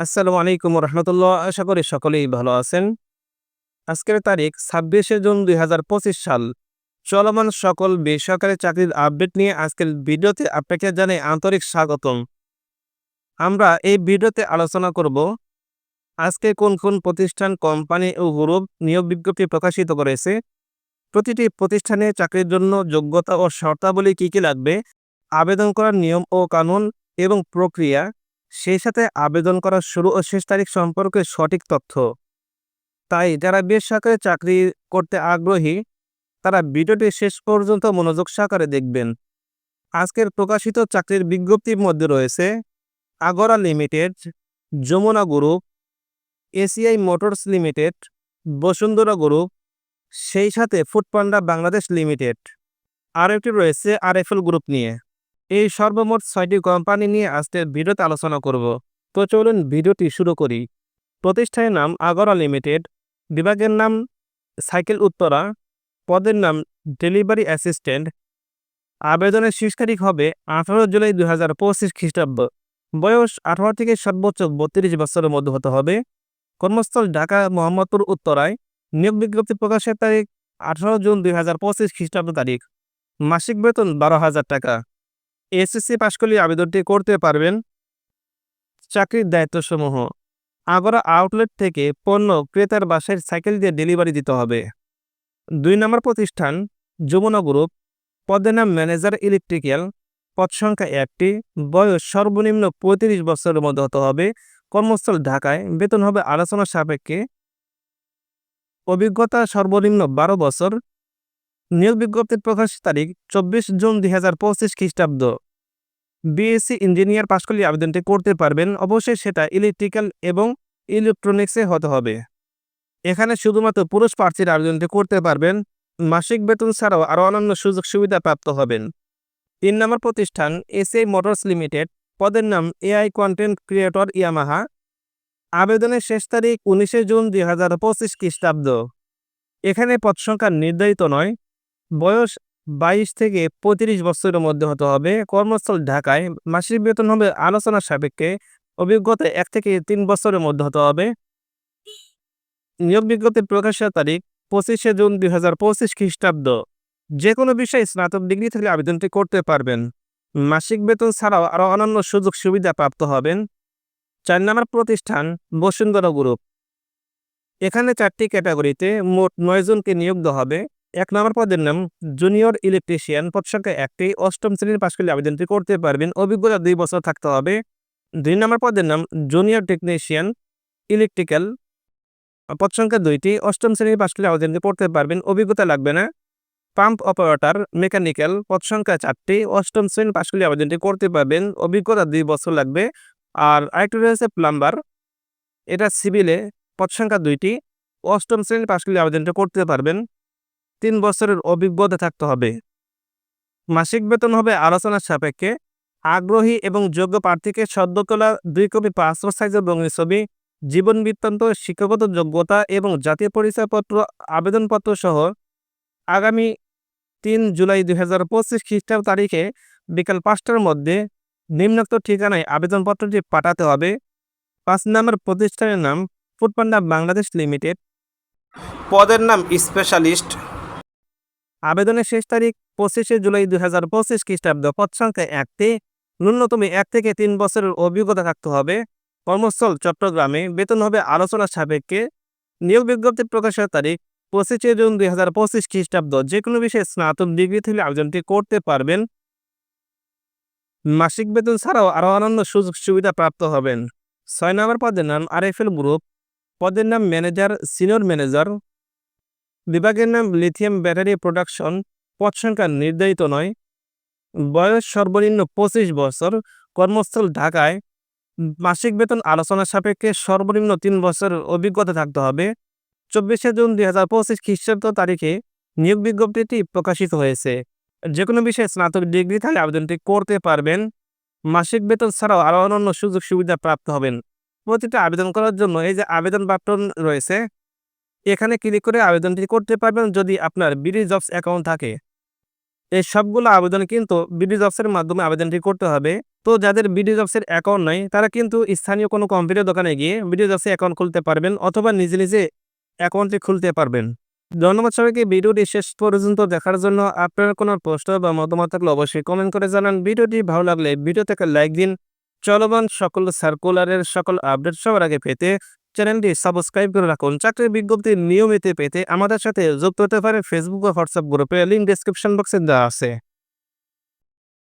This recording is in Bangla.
আসসালামু আলাইকুম রহমতুল্লাহ আশা করি সকলেই ভালো আছেন। আজকের তারিখ ছাব্বিশে জুন দুই হাজার পঁচিশ সাল। চলমান সকল বেসরকারি চাকরির আপডেট নিয়ে আজকের ভিডিওতে আপনাকে জানাই আন্তরিক স্বাগতম। আমরা এই ভিডিওতে আলোচনা করব, আজকে কোন কোন প্রতিষ্ঠান, কোম্পানি ও গ্রুপ নিয়োগ বিজ্ঞপ্তি প্রকাশিত করেছে, প্রতিটি প্রতিষ্ঠানে চাকরির জন্য যোগ্যতা ও শর্তাবলী কী কী লাগবে, আবেদন করার নিয়ম ও কানুন এবং প্রক্রিয়া সেই সাথে আবেদন করার শুরু ও শেষ তারিখ সম্পর্কে সঠিক তথ্য। তাই যারা বেসরকারি চাকরি করতে আগ্রহী, তারা ভিডিওটি শেষ পর্যন্ত মনোযোগ সহকারে দেখবেন। আজকের প্রকাশিত চাকরির বিজ্ঞপ্তির মধ্যে রয়েছে, Agora limited, Jamuna group, ACI Motors limited, Bashundhara group, সেই সাথে ফুডপান্ডা বাংলাদেশ লিমিটেড। আর একটি রয়েছে আরএফএল গ্রুপ নিয়ে। এই সর্বমোট ছয়টি কোম্পানি নিয়ে আজকের ভিডিওতে আলোচনা করব। তো চলুন ভিডিওটি শুরু করি। প্রতিষ্ঠানের নাম আগরা লিমিটেড, বিভাগের নাম সাইকেল উত্তরা, পদের নাম ডেলিভারি অ্যাসিস্ট্যান্ট। আবেদনের শেষ তারিখ হবে আঠারো জুলাই দুই হাজার পঁচিশ খ্রিস্টাব্দ। বয়স আঠারো থেকে সর্বোচ্চ বত্রিশ বছরের মধ্যে হতে হবে। কর্মস্থল ঢাকা মোহাম্মদপুর উত্তরায়। নিয়োগ বিজ্ঞপ্তি প্রকাশের তারিখ আঠারো জুন দুই হাজার পঁচিশ খ্রিস্টাব্দ তারিখ। মাসিক বেতন বারো হাজার টাকা। এসএসসি পাশ করলে আবেদনটি করতে পারবেন। চাকরির দায়িত্বসমূহ। আগরা আউটলেট থেকে পণ্য ক্রেতার বাসায় সাইকেল দিয়ে ডেলিভারি দিতে হবে। দুই নম্বর প্রতিষ্ঠান, যমুনা গ্রুপ। পদের নাম ম্যানেজার ইলেকট্রিক্যাল। পদ সংখ্যা একটি। বয়স সর্বনিম্ন পঁয়ত্রিশ বছরের মধ্যে হতে হবে। কর্মস্থল ঢাকায়। বেতন হবে আলোচনা সাপেক্ষে। অভিজ্ঞতা সর্বনিম্ন বারো বছর। নিয়োগ বিজ্ঞপ্তির প্রকাশ তারিখ চব্বিশ জুন দুই হাজার পঁচিশ খ্রিস্টাব্দ। বিএসসি ইঞ্জিনিয়ার পাশ করলে আবেদনটি করতে পারবেন। অবশ্যই সেটা ইলেকট্রিক্যাল এবং ইলেকট্রনিক্সে হতে হবে। এখানে শুধুমাত্র পুরুষ প্রার্থীর আবেদনটি করতে পারবেন। মাসিক বেতন ছাড়াও আরও অন্যান্য সুযোগ সুবিধা প্রাপ্ত হবেন। তিন নম্বর প্রতিষ্ঠান এসএ মোটরস লিমিটেড পদের নাম এআই কন্টেন্ট ক্রিয়েটর ইয়ামাহা আবেদনের শেষ তারিখ উনিশে জুন দুই হাজার পঁচিশ খ্রিস্টাব্দ। এখানে পদ সংখ্যা নির্ধারিত নয়। বয়স বাইশ থেকে পঁয়ত্রিশ বছরের মধ্যে হতে হবে। কর্মস্থল ঢাকায় মাসিক বেতন হবে আলোচনার সাপেক্ষে। অভিজ্ঞতা এক থেকে তিন বছরের মধ্যে হতে হবে। নিয়োগ বিজ্ঞপ্তির প্রকাশের তারিখ পঁচিশে জুন দুই হাজার পঁচিশ খ্রিস্টাব্দ। যে কোনো বিষয়ে স্নাতক ডিগ্রি থেকে আবেদনটি করতে পারবেন। মাসিক বেতন ছাড়াও আরও অন্যান্য সুযোগ সুবিধা প্রাপ্ত হবেন। চার নম্বর প্রতিষ্ঠান বসুন্ধরা গ্রুপ। এখানে চারটি ক্যাটাগরিতে মোট নয়জনকে নিয়োগ দেওয়া হবে। এক নম্বর পদের নাম জুনিয়র ইলেকট্রিশিয়ান। পদ সংখ্যা একটি। অষ্টম শ্রেণির পাশ করলে আবেদনটি করতে পারবেন। অভিজ্ঞতা দুই বছর থাকতে হবে। দুই নম্বর পদের নাম জুনিয়র টেকনিশিয়ান, ইলেকট্রিক্যাল, পদ সংখ্যা দুইটি। অষ্টম শ্রেণির পাশ করলে আবেদনটি করতে পারবেন। অভিজ্ঞতা লাগবে না। পাম্প অপারেটর, মেকানিক্যাল, পদ সংখ্যা চারটি। অষ্টম শ্রেণির পাশ করলে আবেদনটি করতে পারবেন। অভিজ্ঞতা দুই বছর লাগবে। আর আরেকটি রয়েছে প্লাম্বার। এটা সিভিলে পদ সংখ্যা দুইটি। অষ্টম শ্রেণির পাশ করলে আবেদনটা করতে পারবেন। তিন বছরের অভিজ্ঞতা থাকতে হবে। মাসিক বেতন হবে আলোচনার সাপেক্ষে। আগ্রহী এবং যোগ্য প্রার্থীকে সদ্য তোলা দুই কপি পাসপোর্ট সাইজের রঙিন ছবি, জীবন বৃত্তান্ত, শিক্ষাগত যোগ্যতা এবং জাতীয় পরিচয়পত্র, আবেদনপত্র সহ আগামী তিন জুলাই দুই হাজার পঁচিশ খ্রিস্টাব্দ তারিখে বিকাল পাঁচটার মধ্যে নিম্নোক্ত ঠিকানায় আবেদনপত্রটি পাঠাতে হবে। পাঁচ নম্বর প্রতিষ্ঠানের নাম ফুডপান্ডা বাংলাদেশ লিমিটেড। পদের নাম স্পেশালিস্ট। আবেদনের শেষ তারিখ পঁচিশে জুলাই দুই হাজার পঁচিশ খ্রিস্টাব্দ। পদ সংখ্যা একটি ন্যূনতম এক থেকে তিন বছরের অভিজ্ঞতা থাকতে হবে। কর্মস্থল, চট্টগ্রামে বেতন হবে আলোচনা সাপেক্ষে। নিয়োগ বিজ্ঞপ্তি প্রকাশের তারিখ পঁচিশে জুন দুই হাজার পঁচিশ খ্রিস্টাব্দ। যে কোনো বিষয়ে স্নাতক ডিগ্রি থেকে আবেদনটি করতে পারবেন। মাসিক বেতন ছাড়াও আরও অন্যান্য সুযোগ সুবিধা প্রাপ্ত হবেন। ছয় নম্বর পদের নাম আরএফএল গ্রুপ। পদের নাম ম্যানেজার, সিনিয়র ম্যানেজার। বিভাগের নাম লিথিয়াম ব্যাটারি প্রোডাকশন পদ সংখ্যা নির্ধারিত নয়। বয়স সর্বনিম্ন পঁচিশ বছর। কর্মস্থল ঢাকায়। মাসিক বেতন আলোচনা সাপেক্ষে সর্বনিম্ন তিন বছরের অভিজ্ঞতা থাকতে হবে। চব্বিশে জুন দুই হাজার পঁচিশ খ্রিস্টাব্দ তারিখে নিয়োগ বিজ্ঞপ্তিটি প্রকাশিত হয়েছে। যে কোনো বিষয়ে স্নাতক ডিগ্রি থাকলে আবেদনটি করতে পারবেন। মাসিক বেতন ছাড়াও আরও অন্যান্য সুযোগ সুবিধা প্রাপ্ত হবেন। প্রতিটা আবেদন করার জন্য এই যে আবেদন বাটন রয়েছে এখানে ক্লিক করে আবেদনটি করতে পারবেন যদি আপনার বিডি জবস অ্যাকাউন্ট থাকে। এই সবগুলো আবেদন কিন্তু বিডি জবসের মাধ্যমে আবেদনটি করতে হবে। তো যাদের বিডি জবসের অ্যাকাউন্ট নাই, তারা কিন্তু স্থানীয় কোনো কম্পিউটার দোকানে গিয়ে বিডি জবসে অ্যাকাউন্ট খুলতে পারবেন অথবা নিজে নিজে অ্যাকাউন্টটি খুলতে পারবেন। ধন্যবাদ সবাইকে, ভিডিওটি শেষ পর্যন্ত দেখার জন্য আপনার কোনো প্রশ্ন বা মতামত থাকলে অবশ্যই কমেন্ট করে জানান। ভিডিওটি ভালো লাগলে ভিডিও থেকে লাইক দিন। চলমান সকল সার্কুলারের সকল আপডেট সবার আগে পেতে চ্যানেলটি সাবস্ক্রাইব করে রাখুন। চাকরির বিজ্ঞপ্তি নিয়মিত পেতে আমাদের সাথে যুক্ত হতে পারে ফেসবুক বা হোয়াটসঅ্যাপ গ্রুপে। লিঙ্ক ডিসক্রিপশন বক্সে দেওয়া আছে।